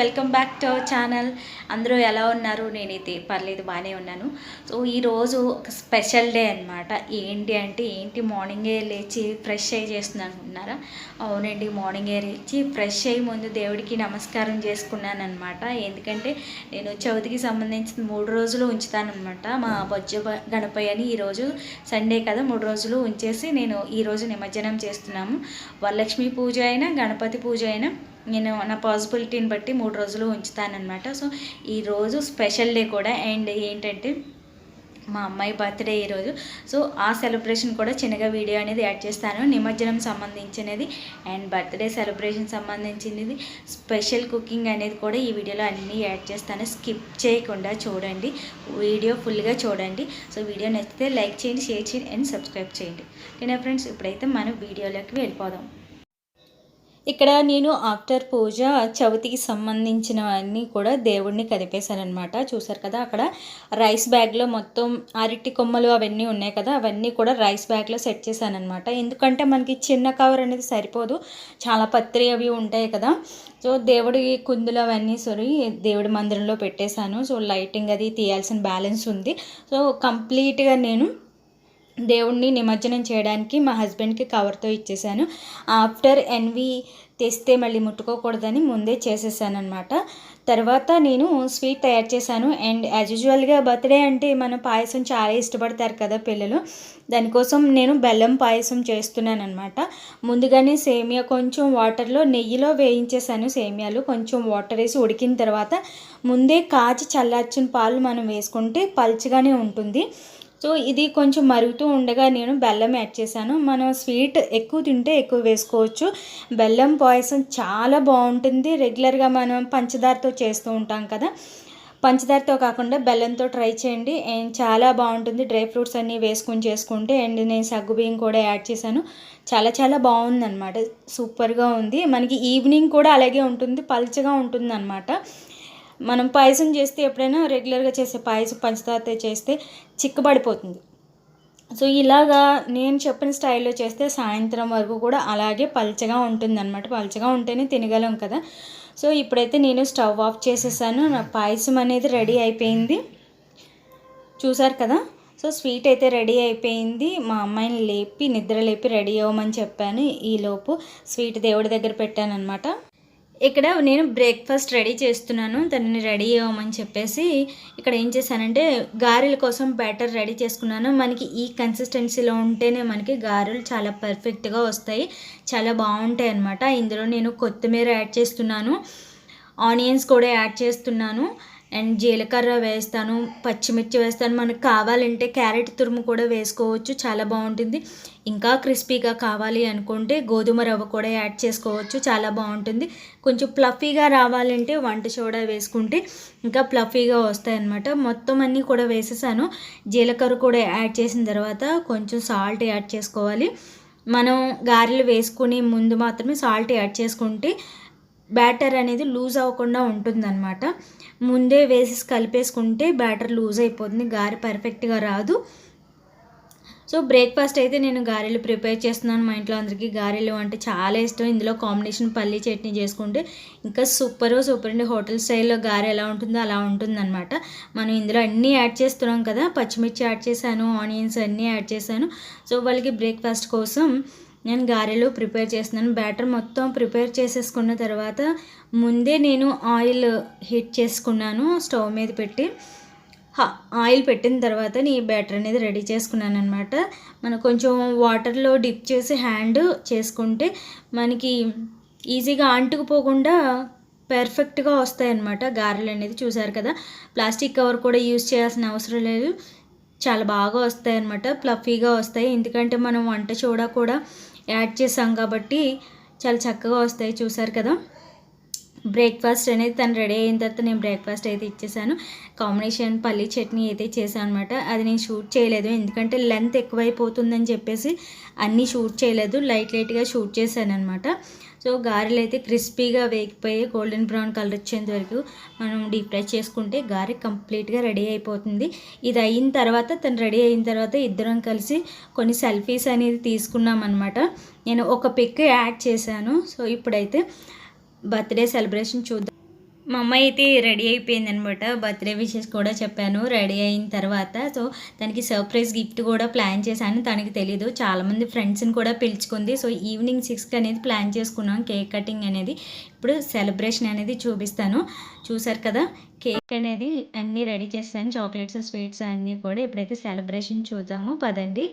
Welcome back to our channel అందరూ ఎలా ఉన్నారు? నేనైతే పర్లేదు బాగానే ఉన్నాను. సో ఈరోజు ఒక స్పెషల్ డే అనమాట ఏంటి అంటే ఏంటి మార్నింగే లేచి ఫ్రెష్ అయ్యి చేస్తున్నాను అనుకుంటున్నారా అవునండి మార్నింగే లేచి ఫ్రెష్ అయ్యి ముందు దేవుడికి నమస్కారం చేసుకున్నాను అనమాట ఎందుకంటే నేను చవితికి సంబంధించిన మూడు రోజులు ఉంచుతానమాట మా బొజ్జ గణపయ్య అని ఈరోజు సండే కదా మూడు రోజులు ఉంచేసి నేను ఈరోజు నిమజ్జనం చేస్తున్నాము. వరలక్ష్మి పూజ అయినా గణపతి పూజ అయినా నేను నా పాసిబిలిటీని బట్టి మూడు రోజులు ఉంచుతానమాట సో ఈరోజు స్పెషల్ డే కూడా. అండ్ ఏంటంటే మా అమ్మాయి బర్త్డే ఈరోజు సో ఆ సెలబ్రేషన్ కూడా చిన్నగా వీడియో అనేది యాడ్ చేస్తాను. నిమజ్జనం సంబంధించినది అండ్ బర్త్డే సెలబ్రేషన్ సంబంధించినది. స్పెషల్ కుకింగ్ అనేది కూడా ఈ వీడియోలో అన్నీ యాడ్ చేస్తాను. స్కిప్ చేయకుండా చూడండి. వీడియో ఫుల్గా చూడండి. సో వీడియో నచ్చితే లైక్ చేయండి షేర్ చేయండి అండ్ సబ్స్క్రైబ్ చేయండి. ఓకేనా ఫ్రెండ్స్? ఇప్పుడైతే మనం వీడియోలోకి వెళ్ళిపోదాం. ఇక్కడ నేను ఆఫ్టర్ పూజ చవితికి సంబంధించినవన్నీ కూడా దేవుడిని కదిపేశానమాట చూసారు కదా అక్కడ రైస్ బ్యాగ్లో మొత్తం అరటి కొమ్మలు అవన్నీ ఉన్నాయి కదా అవన్నీ కూడా రైస్ బ్యాగ్లో సెట్ చేశానమాట ఎందుకంటే మనకి చిన్న కవర్ అనేది సరిపోదు చాలా పత్రి అవి ఉంటాయి కదా. సో దేవుడి కుందులు అవన్నీ సరే దేవుడి మందిరంలో పెట్టేశాను. సో లైటింగ్ అది తీయాల్సిన బ్యాలెన్స్ ఉంది. సో కంప్లీట్గా నేను దేవుణ్ణి నిమజ్జనం చేయడానికి మా హస్బెండ్కి కవర్తో ఇచ్చేసాను. ఆఫ్టర్ ఎన్వి తెస్తే మళ్ళీ ముట్టుకోకూడదని ముందే చేసేసాను అనమాట తర్వాత నేను స్వీట్ తయారు చేశాను. అండ్ యాజ్ యూజువల్గా బర్త్డే అంటే మన పాయసం చాలా ఇష్టపడతారు కదా పిల్లలు. దానికోసం నేను బెల్లం పాయసం చేస్తున్నాను అనమాట ముందుగానే సేమియా కొంచెం వాటర్లో నెయ్యిలో వేయించేసాను సేమియాలు. కొంచెం వాటర్ వేసి ఉడికిన తర్వాత ముందే కాచి చల్లార్చిన పాలు మనం వేసుకుంటే పల్చగానే ఉంటుంది. సో ఇది కొంచెం మరుగుతూ ఉండగా నేను బెల్లం యాడ్ చేశాను. మనం స్వీట్ ఎక్కువ తింటే ఎక్కువ వేసుకోవచ్చు. బెల్లం పాయసం చాలా బాగుంటుంది. రెగ్యులర్గా మనం పంచదారతో చేస్తూ ఉంటాం కదా. పంచదారతో కాకుండా బెల్లంతో ట్రై చేయండి. అండ్ చాలా బాగుంటుంది. డ్రై ఫ్రూట్స్ అన్నీ వేసుకొని చేసుకుంటే అండ్ నేను సగ్గుబియ్యం కూడా యాడ్ చేశాను. చాలా చాలా బాగుంది అనమాట సూపర్గా ఉంది. మనకి ఈవినింగ్ కూడా అలాగే ఉంటుంది. పల్చగా ఉంటుంది అనమాట మనం పాయసం చేస్తే ఎప్పుడైనా రెగ్యులర్గా చేసే పాయసం పంచదారతో చేస్తే చిక్కబడిపోతుంది. సో ఇలాగా నేను చెప్పిన స్టైల్లో చేస్తే సాయంత్రం వరకు కూడా అలాగే పల్చగా ఉంటుంది అనమాట పల్చగా ఉంటేనే తినగలం కదా. సో ఇప్పుడైతే నేను స్టవ్ ఆఫ్ చేసేసాను. నా పాయసం అనేది రెడీ అయిపోయింది. చూసారు కదా? సో స్వీట్ అయితే రెడీ అయిపోయింది. మా అమ్మాయిని లేపి నిద్ర లేపి రెడీ అవ్వమని చెప్పాను. ఈలోపు స్వీట్ దేవుడి దగ్గర పెట్టాను అనమాట ఇక్కడ నేను బ్రేక్ఫాస్ట్ రెడీ చేస్తున్నాను దాన్ని రెడీ అవ్వమని చెప్పేసి ఇక్కడ ఏం చేశానంటే గారెల కోసం బ్యాటర్ రెడీ చేసుకున్నాను. మనకి ఈ కన్సిస్టెన్సీలో ఉంటేనే మనకి గారెలు చాలా పర్ఫెక్ట్గా వస్తాయి చాలా బాగుంటాయి అన్నమాట. ఇందులో నేను కొత్తిమీర యాడ్ చేస్తున్నాను ఆనియన్స్ కూడా యాడ్ చేస్తున్నాను. అండ్ జీలకర్ర వేస్తాను పచ్చిమిర్చి వేస్తాను. మనకు కావాలంటే క్యారెట్ తురుము కూడా వేసుకోవచ్చు. చాలా బాగుంటుంది. ఇంకా క్రిస్పీగా కావాలి అనుకుంటే గోధుమ రవ్వ కూడా యాడ్ చేసుకోవచ్చు. చాలా బాగుంటుంది. కొంచెం ప్లఫీగా రావాలంటే వంట సోడా వేసుకుంటే ఇంకా ప్లఫీగా వస్తాయి అన్నమాట మొత్తం అన్నీ కూడా వేసేసాను. జీలకర్ర కూడా యాడ్ చేసిన తర్వాత కొంచెం సాల్ట్ యాడ్ చేసుకోవాలి. మనం గారెలు వేసుకుని ముందు మాత్రమే సాల్ట్ యాడ్ చేసుకుంటే బ్యాటర్ అనేది లూజ్ అవ్వకుండా ఉంటుందన్నమాట. ముందే వేసి కలిపేసుకుంటే బ్యాటర్ లూజ్ అయిపోతుంది గారె పర్ఫెక్ట్గా రాదు. సో బ్రేక్ఫాస్ట్ అయితే నేను గారెలు ప్రిపేర్ చేస్తున్నాను. మా ఇంట్లో అందరికీ గారెలు అంటే చాలా ఇష్టం. ఇందులో కాంబినేషన్ పల్లి చట్నీ చేసుకుంటే ఇంకా సూపర్ సూపర్ అండి. హోటల్ స్టైల్లో గారె ఎలా ఉంటుందో అలా ఉంటుందన్నమాట. మనం ఇందులో అన్నీ యాడ్ చేస్తున్నాం కదా. పచ్చిమిర్చి యాడ్ చేశాను ఆనియన్స్ అన్నీ యాడ్ చేశాను. సో వాళ్ళకి బ్రేక్ఫాస్ట్ కోసం నేను గారెలు ప్రిపేర్ చేస్తున్నాను. బ్యాటర్ మొత్తం ప్రిపేర్ చేసేసుకున్న తర్వాత ముందే నేను ఆయిల్ హీట్ చేసుకున్నాను స్టవ్ మీద పెట్టి. ఆయిల్ పెట్టిన తర్వాత నీ బ్యాటర్ అనేది రెడీ చేసుకున్నాను అనమాట మనం కొంచెం వాటర్లో డిప్ చేసి హ్యాండ్ చేసుకుంటే మనకి ఈజీగా అంటుకుపోకుండా పర్ఫెక్ట్గా వస్తాయి అన్నమాట గారెలు అనేది. చూసారు కదా ప్లాస్టిక్ కవర్ కూడా యూజ్ చేయాల్సిన అవసరం లేదు. చాలా బాగా వస్తాయి అన్నమాట ప్లఫీగా వస్తాయి. ఎందుకంటే మనం వంట చూడ కూడా యాడ్ చేసాం కాబట్టి చాలా చక్కగా వస్తాయి. చూసారు కదా? బ్రేక్ఫాస్ట్ అనేది తను రెడీ అయిన తర్వాత నేను బ్రేక్ఫాస్ట్ అయితే ఇచ్చేసాను. కాంబినేషన్ పల్లీ చట్నీ అయితే చేశాను అనమాట అది నేను షూట్ చేయలేదు. ఎందుకంటే లెంత్ ఎక్కువైపోతుందని చెప్పేసి అన్నీ షూట్ చేయలేదు. లైట్ లైట్గా షూట్ చేశాను అనమాట సో గారెలు అయితే క్రిస్పీగా వేగిపోయి గోల్డెన్ బ్రౌన్ కలర్ వచ్చేంత వరకు మనం డీప్ ఫ్రై చేసుకుంటే గారె కంప్లీట్గా రెడీ అయిపోతుంది. ఇది అయిన తర్వాత తను రెడీ అయిన తర్వాత ఇద్దరం కలిసి కొన్ని సెల్ఫీస్ అనేది తీసుకున్నాం అనమాట నేను ఒక పిక్ యాడ్ చేశాను. సో ఇప్పుడైతే బర్త్డే సెలబ్రేషన్ చూద్దాం. మా అమ్మాయి అయితే రెడీ అయిపోయింది అనమాట బర్త్డే విషెస్ కూడా చెప్పాను. రెడీ అయిన తర్వాత సో తనకి సర్ప్రైజ్ గిఫ్ట్ కూడా ప్లాన్ చేశాను. తనకి తెలీదు. చాలామంది ఫ్రెండ్స్ని కూడా పిలుచుకుంది. సో ఈవినింగ్ సిక్స్కి అనేది ప్లాన్ చేసుకున్నాం. కేక్ కటింగ్ అనేది ఇప్పుడు సెలబ్రేషన్ అనేది చూపిస్తాను. చూసారు కదా? కేక్ అనేది అన్నీ రెడీ చేస్తాను చాక్లెట్స్ స్వీట్స్ అన్నీ కూడా ఇప్పుడైతే సెలబ్రేషన్ చూద్దాము పదండి.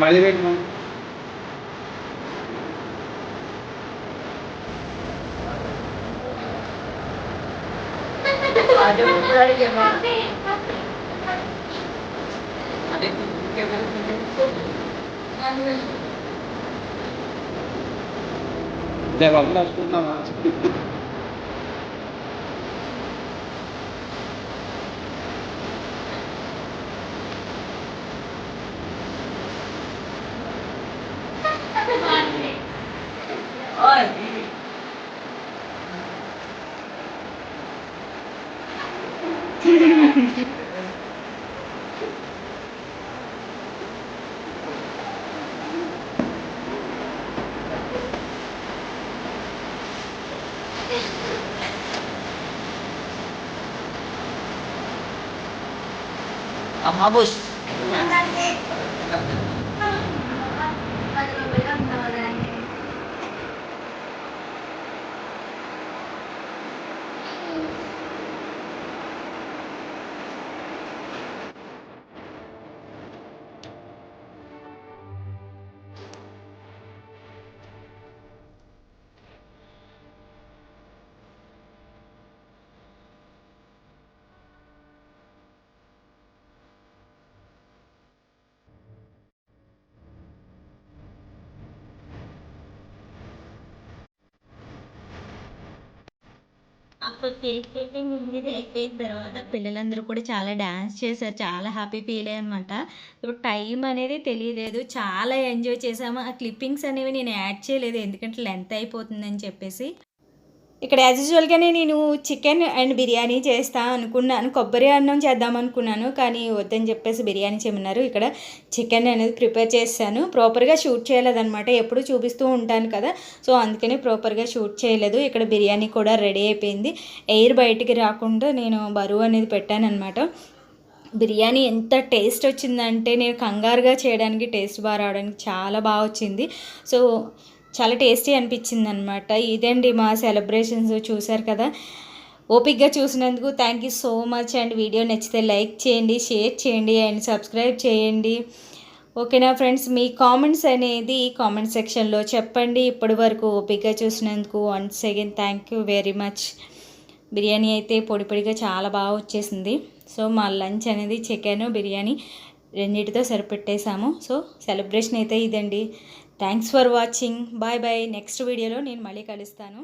మళ్ళీ పెట్టు దేవాలి రాసుకుంటున్నావా Vamos, vamos. అప్పుడు కేక్ కటింగ్ అయిపోయిన తర్వాత పిల్లలందరూ కూడా చాలా డ్యాన్స్ చేశారు చాలా హ్యాపీ ఫీల్ అయ్యానమాట ఇప్పుడు టైం అనేది తెలియలేదు చాలా ఎంజాయ్ చేసాము ఆ క్లిప్పింగ్స్ అనేవి నేను యాడ్ చేయలేదు ఎందుకంటే లెంత్ అయిపోతుందని చెప్పేసి. ఇక్కడ యాజ్ యూజువల్గానే నేను చికెన్ అండ్ బిర్యానీ చేస్తా అనుకున్నాను. కొబ్బరి అన్నం చేద్దాం అనుకున్నాను. కానీ వద్దని చెప్పేసి బిర్యానీ చేయమన్నారు. ఇక్కడ చికెన్ అనేది ప్రిపేర్ చేశాను. ప్రాపర్గా షూట్ చేయలేదన్నమాట. ఎప్పుడు చూపిస్తూ ఉంటాను కదా. సో అందుకని ప్రాపర్గా షూట్ చేయలేదు. ఇక్కడ బిర్యానీ కూడా రెడీ అయిపోయింది. ఎయిర్ బయటికి రాకుండా నేను బరువు అనేది పెట్టాను అనమాట బిర్యానీ ఎంత టేస్ట్ వచ్చిందంటే నేను కంగారుగా చేయడానికి టేస్ట్ బాగా రావడానికి చాలా బాగా వచ్చింది. సో చాలా టేస్టీ అనిపించింది అనమాట ఇదండి మా సెలబ్రేషన్స్ చూశారు కదా? ఓపిక్గా చూసినందుకు thank you so much and video నచ్చితే లైక్ చేయండి షేర్ చేయండి అండ్ సబ్స్క్రైబ్ చేయండి. ఓకేనా ఫ్రెండ్స్ మీ కామెంట్స్ అనేది కామెంట్ సెక్షన్లో చెప్పండి. ఇప్పటి వరకు ఓపిక్గా చూసినందుకు once again thank you very much biryani అయితే పొడి పొడిగా చాలా బాగా వచ్చేసింది. సో మా లంచ్ అనేది చికెన్ బిర్యానీ రెండింటితో సరిపెట్టేశాము. సో సెలబ్రేషన్ అయితే ఇదండి. Thanks for watching bye bye next వీడియోలో నేను మళ్ళీ కలుస్తాను.